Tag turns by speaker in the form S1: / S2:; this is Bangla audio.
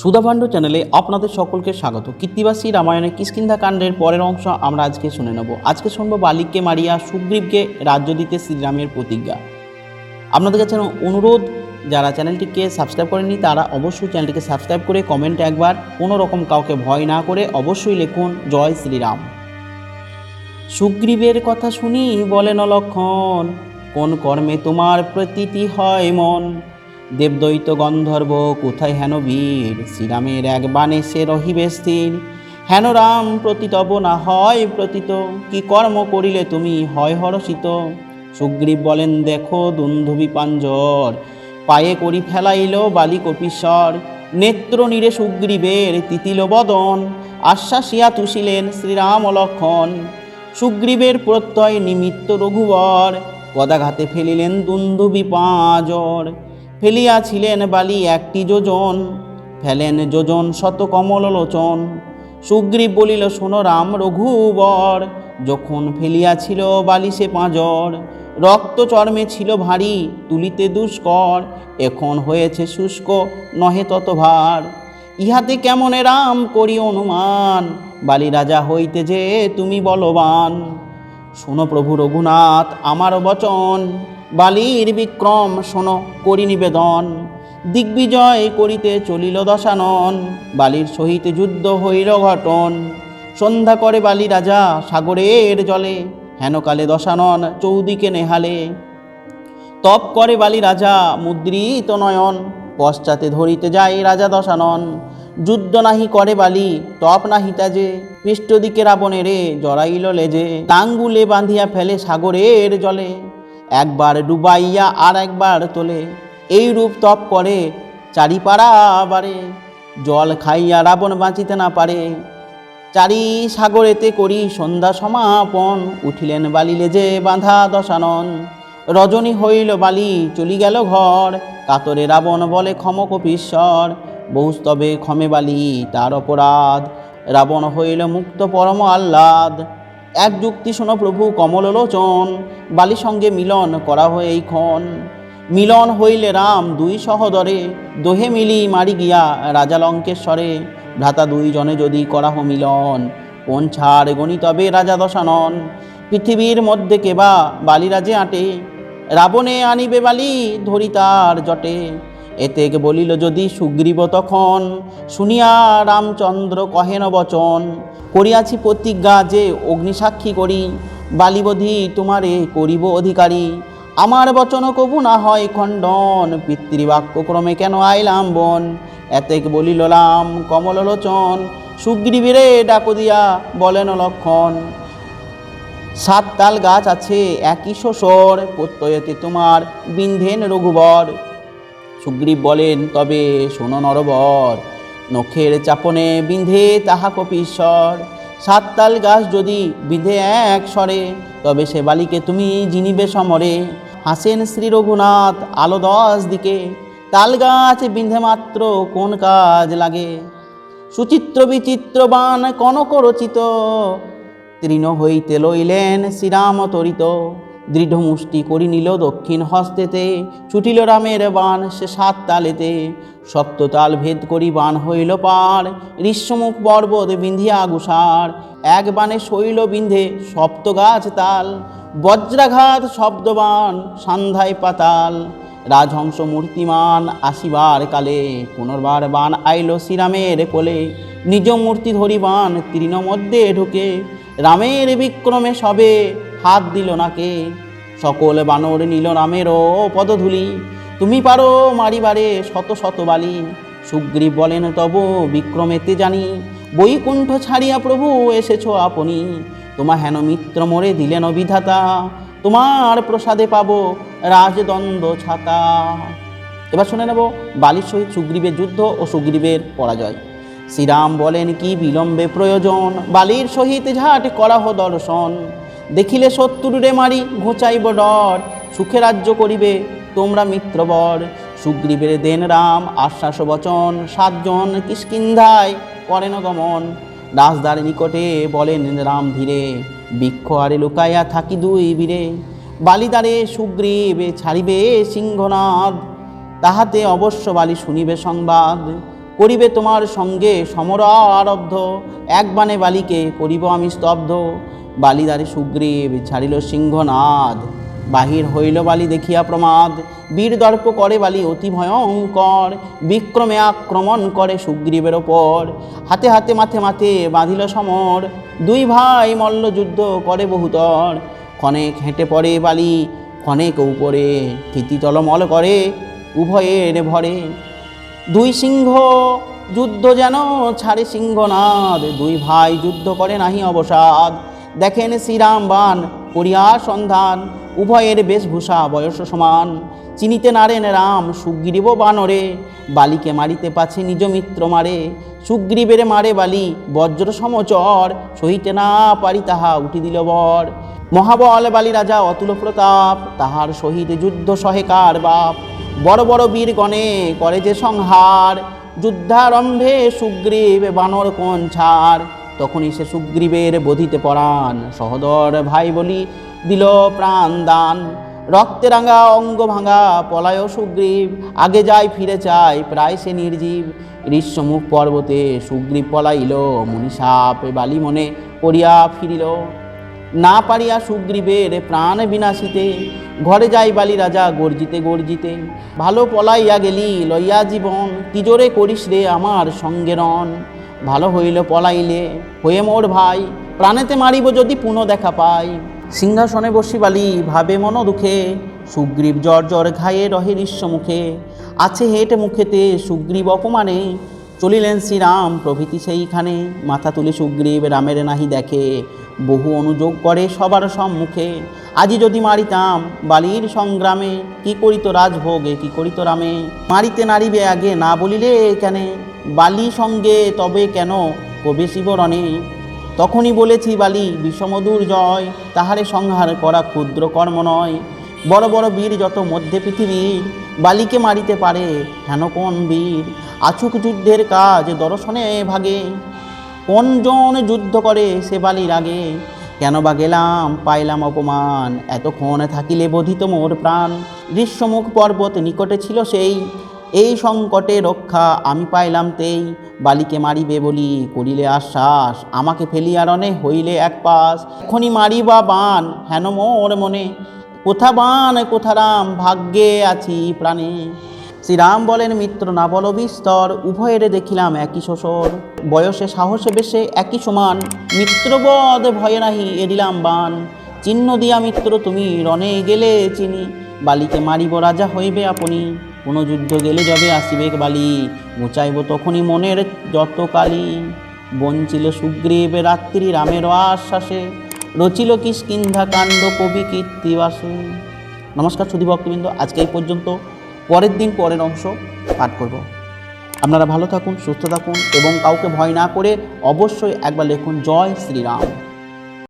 S1: সুধাভাণ্ড চ্যানেলে আপনাদের সকলকে স্বাগত। কীর্তিবাসী রামায়ণের কিষ্কিন্ধা কাণ্ডের পরের অংশ আমরা আজকে শুনে নেব। আজকে শুনব বালিককে মারিয়া, সুগ্রীবকে রাজ্য দিতে শ্রীরামের প্রতিজ্ঞা। আপনাদের কাছে অনুরোধ, যারা চ্যানেলটিকে সাবস্ক্রাইব করেননি, তারা অবশ্যই চ্যানেলটিকে সাবস্ক্রাইব করে কমেন্টে একবার কোনো রকম কাউকে ভয় না করে অবশ্যই লিখুন, জয় শ্রীরাম। সুগ্রীবের কথা শুনি বলেন লক্ষণ, কোন কর্মে তোমার প্রতীতি হয় মন? দেবদৈত গন্ধর্ব, কোথায় হেন বীর? শ্রীরামের এক বাণে সে রহিবে স্থির। হেন রাম প্রতীতব না হয় প্রতীত। কি কর্ম করিলে তুমি হয় হরষিত? সুগ্রীব বলেন, দেখো দুন্ধুবি পাঞ্জর। পায়ে করি ফেলাইল বালি কপিশ্বর নেত্র নীরে সুগ্রীবের তিতিল বদন। আশ্বাসিয়া তুষিলেন শ্রীরাম লক্ষণ। সুগ্রীবের প্রত্যয় নিমিত্ত রঘুবর। পদাঘাতে ফেলিলেন দুন্ধুবি পাঁজর। ফেলিয়াছিলেন বালি একটি যোজন, ফেলেন যোজন শত কমল লোচন। সুগ্রীব বলিল, শোনো রাম রঘুবর, যখন ফেলিয়াছিল বালি সে পাঁজর, রক্ত চর্মে ছিল ভারী, তুলিতে দুষ্কর, এখন হয়েছে শুষ্ক, নহে তত ভার ইহাতে কেমনে রাম করি অনুমান, বালি রাজা হইতে যে তুমি বলবান। শোনো প্রভু রঘুনাথ, আমার বচন বালির বিক্রম শোনো করি নিবেদন। দিগ্বিজয় করিতে চলিল দশানন, বালির সহিত যুদ্ধ হইল ঘটন। সন্ধ্যা করে বালি রাজা সাগরের জলে হেনকালে দশানন চৌদিকে নেহালে। তপ করে বালি রাজা মুদ্রিত নয়ন, পশ্চাতে ধরিতে যায় রাজা দশানন। যুদ্ধ নাহি করে বালি, তপ নাহি তাজে পৃষ্ঠদিকে রাবণে রে জড়াইল লেজে। টাঙ্গুলে বাঁধিয়া ফেলে সাগরের জলে। একবার ডুবাইয়া আর একবার তোলে। এই রূপ তপ করে চারিপাড়া বারে জল খাইয়া রাবণ বাঁচিতে না পারে। চারি সাগরেতে করি সন্ধ্যা সমাপন। উঠিলেন বালি লেজে বাঁধা দশানন। রজনী হইল বালি, চলি গেল ঘর। কাতরে রাবণ বলে ক্ষম কপীশ্বর। বহুস্তবে ক্ষমে বালি, তার অপরাধ। রাবণ হইল মুক্ত পরম আহ্লাদ। এক যুক্তি শোনো প্রভু, কমললোচন। বালি সঙ্গে মিলন করা হয় এই ক্ষণ। মিলন হইলে রাম দুই সহদরে, দোহে মিলি মারি গিয়া রাজা লঙ্কেশ্বরে। ভ্রাতা দুইজনে যদি করাহ মিলন, কোন ছাড় গণিতবে রাজা দশানন? পৃথিবীর মধ্যে কেবা বালিরাজে আটে, রাবণে আনিবে বালি ধরি তার জটে। এতেক বলিল, যদি সুগ্রীব তখন শুনিয়া রামচন্দ্র কহেন বচন, করিয়াছি প্রতিজ্ঞা যে অগ্নিসাক্ষী করি, বালিবধি তোমারে করিব অধিকারী। আমার বচন কবু না হয় খণ্ডন, পিতৃবাক্য ক্রমে কেন আইলাম বন? এতেক বলিল, রাম কমললোচন, সুগ্রীবীরে ডাকো দিয়া বলেন লক্ষণ। সাত তাল গাছ আছে, একই শোষর, প্রত্যয়তে তোমার বিন্ধেন রঘুবর। সুগ্রীব বলেন, তবে শোনো নরবর, নখের চাপনে বিন্ধে তাহা কপীশ্বর। সাত তাল গাছ যদি বিধে এক স্বরে, তবে সে বালিকে তুমি জিনিবে সমরে। হাসেন শ্রী রঘুনাথ আলো দশ দিকে, তাল গাছ বিন্ধে মাত্র কোন কাজ লাগে? সুচিত্র বিচিত্রবান কনক রচিত, তৃণ হইতে লইলেন শ্রীরাম তরিত। দৃঢ় মুষ্টি করি নিল দক্ষিণ হস্তেতে, ছুটিল রামের বান সে সাত তালেতে। সপ্ত তাল ভেদ করি বাণ হইল পার, ঋষ্যমুখ পর্বত বিন্ধিয়া গুসার। এক বাণে শৈল বিন্ধে সপ্ত গাছ তাল, বজ্রাঘাত শব্দবান সান্ধ্যায় পাতাল। রাজহংস মূর্তিমান আসিবার কালে পুনর্বার বান আইল শ্রীরামের কোলে। নিজ মূর্তি ধরি বান ঢুকে, রামের বিক্রমে সবে হাত দিল নাকে। সকল বানর নিল রামেরও পদধূলি। তুমি পারো মারিবারে শত শত বালি। সুগ্রীব বলেন, তব বিক্রমেতে জানি। বৈকুণ্ঠ ছাড়িয়া প্রভু এসেছ আপনি। তোমা হেন মিত্র মোরে দিলেন বিধাতা তোমার প্রসাদে পাবো রাজদণ্ড ছাতা। এবার শুনে নেব, বালির সহিত সুগ্রীবের যুদ্ধ ও সুগ্রীবের পরাজয়। শ্রীরাম বলেন, কি বিলম্বে প্রয়োজন? বালির সহিত ঝাট করাহ দর্শন। দেখিলে শত্রুরে মারি ঘোচাইব ডর। সুখে রাজ্য করিবে তোমরা মিত্রবর। সুগ্রীবের দেন রাম, আশ্বাস বচন, সাতজন কিষ্কিন্ধায় করেন গমন। রাজদার নিকটে বলেন, রাম ধীরে, বৃক্ষ আরে লুকাইয়া থাকি দুই বীরে। বালিদারে সুগ্রীব ছাড়িবে সিংহনাদ। তাহাতে অবশ্য বালি শুনিবে সংবাদ। করিবে তোমার সঙ্গে সমর আরব্ধ এক বানে বালিকে করিব আমি স্তব্ধ। বালিদারে সুগ্রীব, ছাড়িল সিংহনাদ, বাহির হইল বালি দেখিয়া প্রমাদ। বীর দর্প করে বালি অতি ভয়ঙ্কর, বিক্রমে আক্রমণ করে সুগ্রীবের ওপর। হাতে হাতে মাথে মাথে বাঁধিল সমর, দুই ভাই মল্ল যুদ্ধ করে বহুতর। ক্ষণেক হেঁটে পড়ে বালি, ক্ষণেক উপরে কীর্তি টলমল করে উভয়ের ভরে। দুই সিংহ যুদ্ধ যেন ছাড়ে সিংহনাদ, দুই ভাই যুদ্ধ করে নাহি অবসাদ। দেখেন শ্রীরাম বান, করিয়া সন্ধান, উভয়ের বেশভূষা বয়স সমান। চিনিতে নারেন রাম, সুগ্রীব বানরে, বালিকে মারিতে পাছে নিজ মিত্র মারে। সুগ্রীবের মারে বালি, বজ্র সমচর, সহিতে না পারি তাহা উঠি দিল বর। মহাবল বালি রাজা অতুল প্রতাপ, তাহার সহিত যুদ্ধ সহেকার বাপ? বড় বড় বীরগণে করে যে সংহার, যুদ্ধারম্ভে সুগ্রীব বানর কোন ছাড়? তখনই সে সুগ্রীবের বধিতে পরাণ। সহদর ভাই বলি, দিল প্রাণ দান। রক্তে রাঙা অঙ্গ ভাঙা পলায় সুগ্রীব। আগে যায় ফিরে চায় প্রায় সে নির্জীব। ঋষ্যমুখ পর্বতে সুগ্রীব পলাইল মুনিসাপ বালি মনে করিয়া ফিরিল। না পারিয়া সুগ্রীবের প্রাণ বিনাশিতে। ঘরে যাই বালি রাজা, গর্জিতে গর্জিতে। ভালো পলাইয়া গেলি, লইয়া জীবন। তিজোরে করিস রে আমার সঙ্গে রন ভালো হইল পলাইলে, হয়ে মোর ভাই, প্রাণেতে মারিব যদি পুনঃ দেখা পাই। সিংহাসনে বসি বালি ভাবে মন দুঃখে, সুগ্রীব জ্বর জ্বর ঘায়ে রহে মুখে আছে হেঁটে মুখেতে সুগ্রীব অপমানে, চলিলেন শ্রীরাম প্রভৃতি সেইখানে। মাথা তুলে সুগ্রীব রামের নাহি দেখে, বহু অনুযোগ করে সবার সম্মুখে। আজি যদি মারিতাম বালির সংগ্রামে, কি করিত রাজভোগে, কি করিত রামে? মারিতে নারিবে আগে না বলিলে কেনে? বালি সঙ্গে তবে কেন প্রবেশিব রণে? তখনই বলেছি, বালি, বিষমধুর জয়, তাহারে সংহার করা ক্ষুদ্র কর্ম নয়। বড় বড় বীর যত মধ্যে পৃথিবীর বালিকে মারিতে পারে হেন কোন বীর? আছুক যুদ্ধের কাজ দর্শনে ভাগে। কোন জন যুদ্ধ করে সে বালির আগে কেন বা গেলাম, পাইলাম অপমান, এতক্ষণ থাকিলে বোধিত মোর প্রাণ। গ্রীষ্মমুখ পর্বত নিকটে ছিল সেই এই সংকটে রক্ষা আমি পাইলাম তেই। বালিকে মারিবে বলি, করিলে আশ্বাস। আমাকে ফেলিয়া রণে হইলে এক পাশ এখনই মারিবা বান, হেন মোর মনে। কোথা বান, কোথা রাম, ভাগ্যে আছি প্রাণে। শ্রীরাম বলেন, মিত্র, না বল বিস্তর, উভয়ের দেখিলাম একই শ্বশর বয়সে, সাহসে, বেশে একই সমান। মিত্রবধ ভয়ে নাহি এদিলাম বান। চিহ্ন দিয়া মিত্র, তুমি রণে গেলে চিনি। বালিকে মারিব রাজা হইবে আপনি। কোনো যুদ্ধ গেলে যাবে আসিবেক বালি। মুচাইব তখনই মনের যত কালি। বঞ্চিল সুগ্রীব রাত্রি রামের আশ্বাসে। রচিল কিষ্কিন্ধা কাণ্ড কবি কীর্তিবাসে। নমস্কার সুধী ভক্তবৃন্দ, আজকে এই পর্যন্ত। পরের দিন পরের অংশ পাঠ করব। আপনারা ভালো থাকুন, সুস্থ থাকুন এবং কাউকে ভয় না করে অবশ্যই একবার লিখুন, জয় শ্রীরাম।